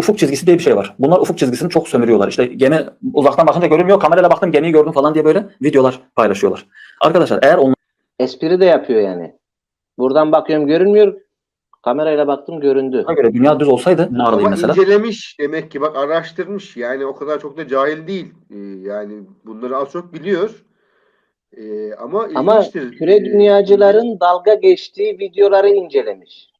ufuk çizgisi diye bir şey var. Bunlar ufuk çizgisini çok sömürüyorlar. İşte gemi uzaktan bakınca görünmüyor. Kamerayla baktım gemiyi gördüm falan diye böyle videolar paylaşıyorlar. Arkadaşlar eğer onlar Espri de yapıyor yani. Buradan bakıyorum görünmüyor. Kamerayla baktım göründü. Ona göre dünya düz olsaydı ne Ama arayayım mesela? incelemiş demek ki bak araştırmış. Yani o kadar çok da cahil değil. Ee, yani bunları az çok biliyor. Ee, ama Ama küre Ee, dünyacıların dalga geçtiği videoları incelemiş.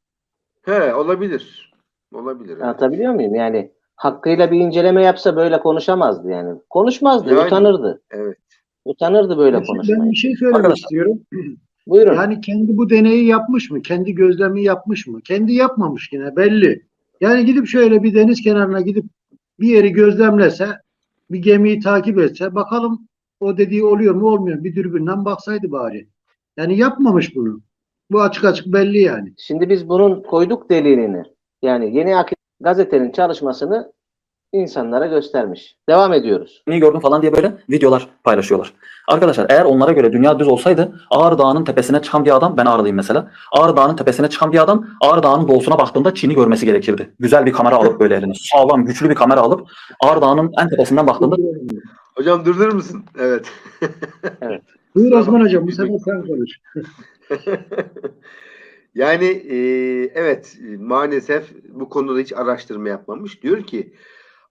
He olabilir. Olabilir. evet. Anlatabiliyor muyum? Yani hakkıyla bir inceleme yapsa böyle konuşamazdı yani. Konuşmazdı, Yani, utanırdı. evet. Utanırdı böyle Ben konuşmayı. bir şey söylemek Arkadaşlar. istiyorum. Buyurun. Yani kendi bu deneyi yapmış mı? Kendi gözlemi yapmış mı? Kendi yapmamış yine belli. Yani gidip şöyle bir deniz kenarına gidip bir yeri gözlemlese, bir gemiyi takip etse, bakalım o dediği oluyor mu olmuyor mu? Bir dürbünden baksaydı bari. Yani yapmamış bunu. Bu açık açık belli yani. Şimdi biz bunun koyduk delilini. Yani Yeni Akit gazetenin çalışmasını insanlara göstermiş. Devam ediyoruz. gemiyi gördüm falan diye böyle videolar paylaşıyorlar. Arkadaşlar eğer onlara göre dünya düz olsaydı Ağrı Dağı'nın tepesine çıkan bir adam ben Ağrı'lıyım mesela. Ağrı Dağı'nın tepesine çıkan bir adam Ağrı Dağı'nın doğusuna baktığında Çin'i görmesi gerekirdi. Güzel bir kamera alıp böyle eline sağlam güçlü bir kamera alıp Ağrı Dağı'nın en tepesinden baktığında Hocam durdurur musun? Evet. Buyur Kusura Osman. Hocam bu sefer sen konuş. yani e, evet e, maalesef bu konuda hiç araştırma yapmamış. Diyor ki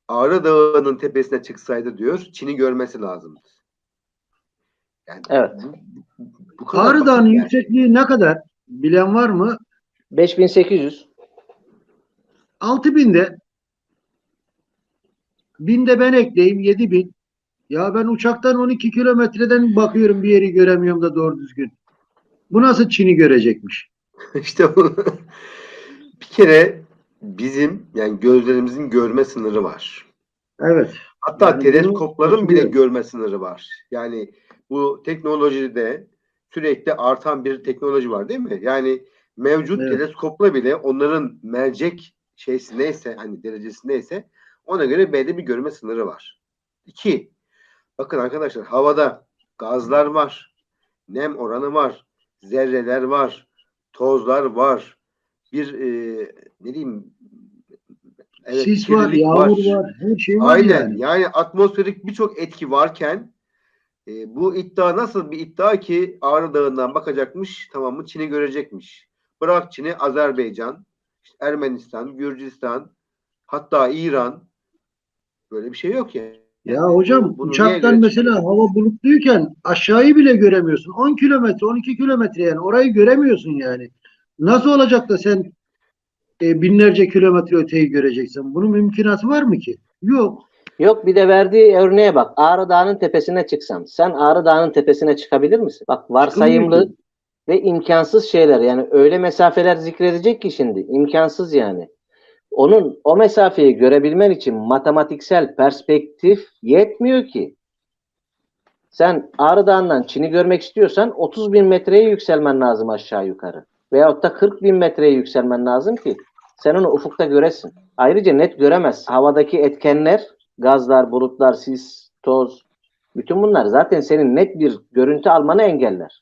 Ağrı Dağı'nın tepesine çıksaydı diyor Çin'i görmesi lazımdı. Yani Evet. bu, bu- kadar Ağrı Dağı'nın yani. yüksekliği ne kadar? Bilen var mı? 5800. 6000'de. Binde ben ekleyeyim 7000. Ya ben uçaktan 12 kilometreden bakıyorum bir yeri göremiyorum da doğru düzgün. Bu nasıl Çin'i görecekmiş? İşte bu. bir kere bizim yani gözlerimizin görme sınırı var. Evet. Hatta Yani teleskopların bile görme sınırı var. Yani bu teknolojide sürekli artan bir teknoloji var değil mi? Yani mevcut Evet. teleskopla bile onların mercek şeysi neyse hani derecesi neyse ona göre belli bir görme sınırı var. İki, bakın arkadaşlar havada gazlar var, nem oranı var, zerreler var, tozlar var, bir e, ne diyeyim evet, Sis var, yağmur var. her şey var Aynen. yani. Yani atmosferik birçok etki varken e, bu iddia nasıl bir iddia ki Ağrı Dağı'ndan bakacakmış tamam mı Çin'i görecekmiş. Bırak Çin'i Azerbaycan, işte Ermenistan, Gürcistan hatta İran böyle bir şey yok yani. Ya hocam Bunu uçaktan mesela hava bulutluyken aşağıyı bile göremiyorsun. 10 kilometre, 12 kilometre yani orayı göremiyorsun yani. Nasıl olacak da sen e, binlerce kilometre öteyi göreceksin? Bunun mümkünatı var mı ki? Yok. Yok bir de verdiği örneğe bak. Ağrı Dağı'nın tepesine çıksam. Sen Ağrı Dağı'nın tepesine çıkabilir misin? Bak varsayımlı ve imkansız şeyler. Yani öyle mesafeler zikredecek ki şimdi. imkansız yani. Onun o mesafeyi görebilmen için matematiksel perspektif yetmiyor ki. Sen Ağrı Dağı'ndan Çin'i görmek istiyorsan 30 bin metreye yükselmen lazım aşağı yukarı. Veyahut da 40 bin metreye yükselmen lazım ki sen onu ufukta göresin. Ayrıca net göremez. Havadaki etkenler, gazlar, bulutlar, sis, toz, bütün bunlar zaten senin net bir görüntü almanı engeller.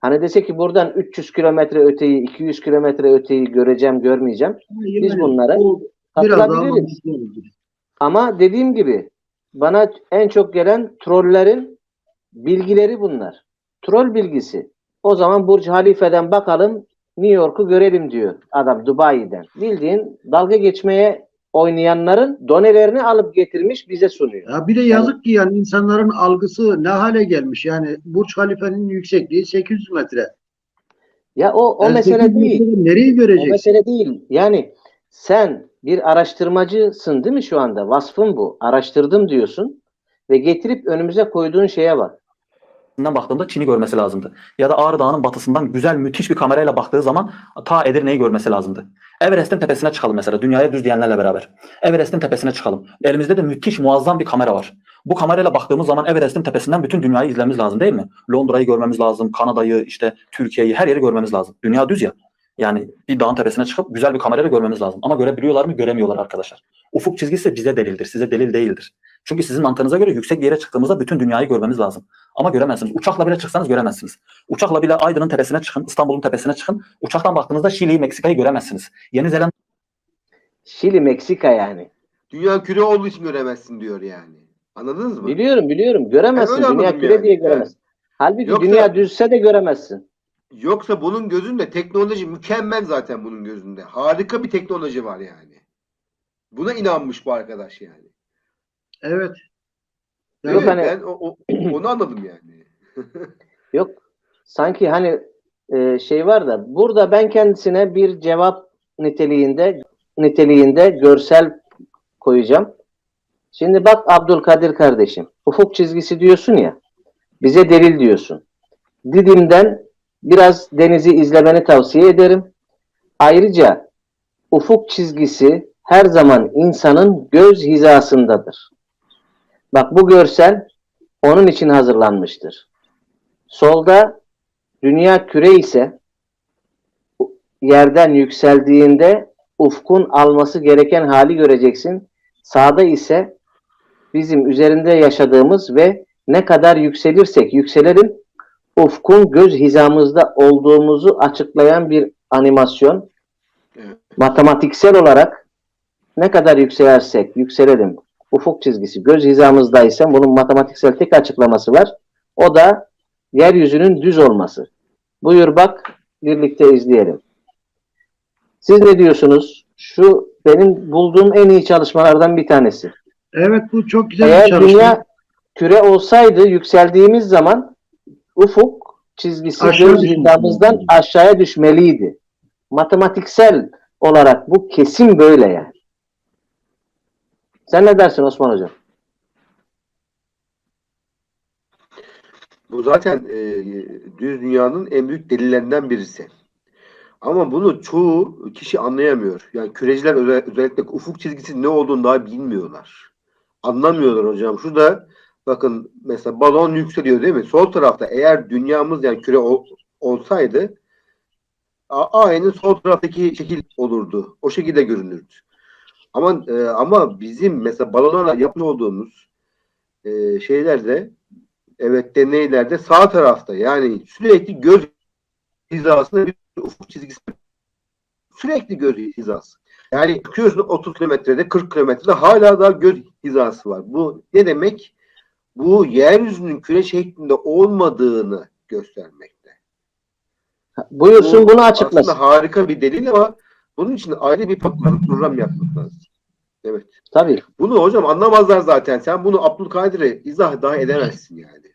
Hani dese ki buradan 300 kilometre öteyi, 200 kilometre öteyi göreceğim, görmeyeceğim. Biz bunlara Katılabiliriz. Ama dediğim gibi bana en çok gelen trollerin bilgileri bunlar. Troll bilgisi. O zaman Burj Halife'den bakalım New York'u görelim diyor adam Dubai'den. Bildiğin dalga geçmeye oynayanların donelerini alıp getirmiş bize sunuyor. Ya bir de yazık ki yani insanların algısı ne hale gelmiş. Yani Burç Halife'nin yüksekliği 800 metre. Ya o o Yani mesele 800 değil. Nereyi O göreceksin? mesele değil. Yani sen bir araştırmacısın değil mi şu anda? Vasfın bu. Araştırdım diyorsun ve getirip önümüze koyduğun şeye bak. Baktığında Çin'i görmesi lazımdı. Ya da Ağrı Dağı'nın batısından güzel müthiş bir kamerayla baktığı zaman ta Edirne'yi görmesi lazımdı. Everest'in tepesine çıkalım mesela dünyaya düz diyenlerle beraber. Everest'in tepesine çıkalım. Elimizde de müthiş muazzam bir kamera var. Bu kamerayla baktığımız zaman Everest'in tepesinden bütün dünyayı izlememiz lazım değil mi? Londra'yı görmemiz lazım, Kanada'yı, işte Türkiye'yi, her yeri görmemiz lazım. Dünya düz ya. Yani bir dağın tepesine çıkıp güzel bir kamerayla görmemiz lazım. Ama görebiliyorlar mı? Göremiyorlar arkadaşlar. Ufuk çizgisi bize delildir, size delil değildir. Çünkü sizin mantığınıza göre yüksek bir yere çıktığımızda bütün dünyayı görmemiz lazım. Ama göremezsiniz. Uçakla bile çıksanız göremezsiniz. Uçakla bile Aydın'ın tepesine çıkın, İstanbul'un tepesine çıkın. Uçaktan baktığınızda Şili'yi, Meksika'yı göremezsiniz. Yeni Zelanda Şili, Meksika yani. Dünya küre olduğu için göremezsin diyor yani. Anladınız mı? Biliyorum biliyorum. Göremezsin. Öyle Dünya küre yani. diye göremezsin. Halbuki Yoksa- dünya düzse de göremezsin. Yoksa bunun gözünde teknoloji mükemmel zaten bunun gözünde. Harika bir teknoloji var yani. Buna inanmış bu arkadaş yani. Evet. Yok Evet, hani- ben o, o- onu anladım yani. Yok. Sanki hani e, şey var da burada ben kendisine bir cevap niteliğinde niteliğinde görsel koyacağım. Şimdi bak Abdülkadir kardeşim. Ufuk çizgisi diyorsun ya. Bize delil diyorsun. Didim'den biraz denizi izlemeni tavsiye ederim. Ayrıca ufuk çizgisi her zaman insanın göz hizasındadır. Bak bu görsel onun için hazırlanmıştır. Solda dünya küre ise yerden yükseldiğinde ufkun alması gereken hali göreceksin. Sağda ise bizim üzerinde yaşadığımız ve ne kadar yükselirsek yükselelim ufkun göz hizamızda olduğumuzu açıklayan bir animasyon. Matematiksel olarak ne kadar yükselersek yükselelim ufuk çizgisi göz hizamızdaysa bunun matematiksel tek açıklaması var. O da yeryüzünün düz olması. Buyur bak birlikte izleyelim. Siz ne diyorsunuz? Şu benim bulduğum en iyi çalışmalardan bir tanesi. Evet bu çok güzel bir Eğer çalışma. dünya küre olsaydı yükseldiğimiz zaman ufuk çizgisi Aşağı göz hizamızdan aşağıya düşmeliydi. Matematiksel olarak bu kesin böyle yani. Sen ne dersin Osman Hocam? Bu zaten e, düz dünyanın en büyük delillerinden birisi. Ama bunu çoğu kişi anlayamıyor. Yani küreciler özel- özellikle ufuk çizgisi ne olduğunu daha bilmiyorlar. Anlamıyorlar hocam. Şurada bakın mesela balon yükseliyor değil mi? Sol tarafta eğer dünyamız yani küre ol- olsaydı aynı sol taraftaki şekil olurdu. O şekilde görünürdü. Ama e, ama bizim mesela balonlarla yapmış olduğumuz e, şeylerde Evet deneylerde sağ tarafta yani sürekli göz hizasında bir ufuk çizgisi sürekli göz hizası. Yani bakıyorsun 30 kilometrede 40 kilometrede hala daha göz hizası var. Bu ne demek? Bu yeryüzünün küre şeklinde olmadığını göstermekte. Buyursun Bu bunu açıklasın. Aslında harika bir delil ama bunun için ayrı bir program yapmak lazım. Evet. Tabii. Bunu hocam anlamazlar zaten. Sen bunu Abdülkadir'e izah daha edemezsin yani.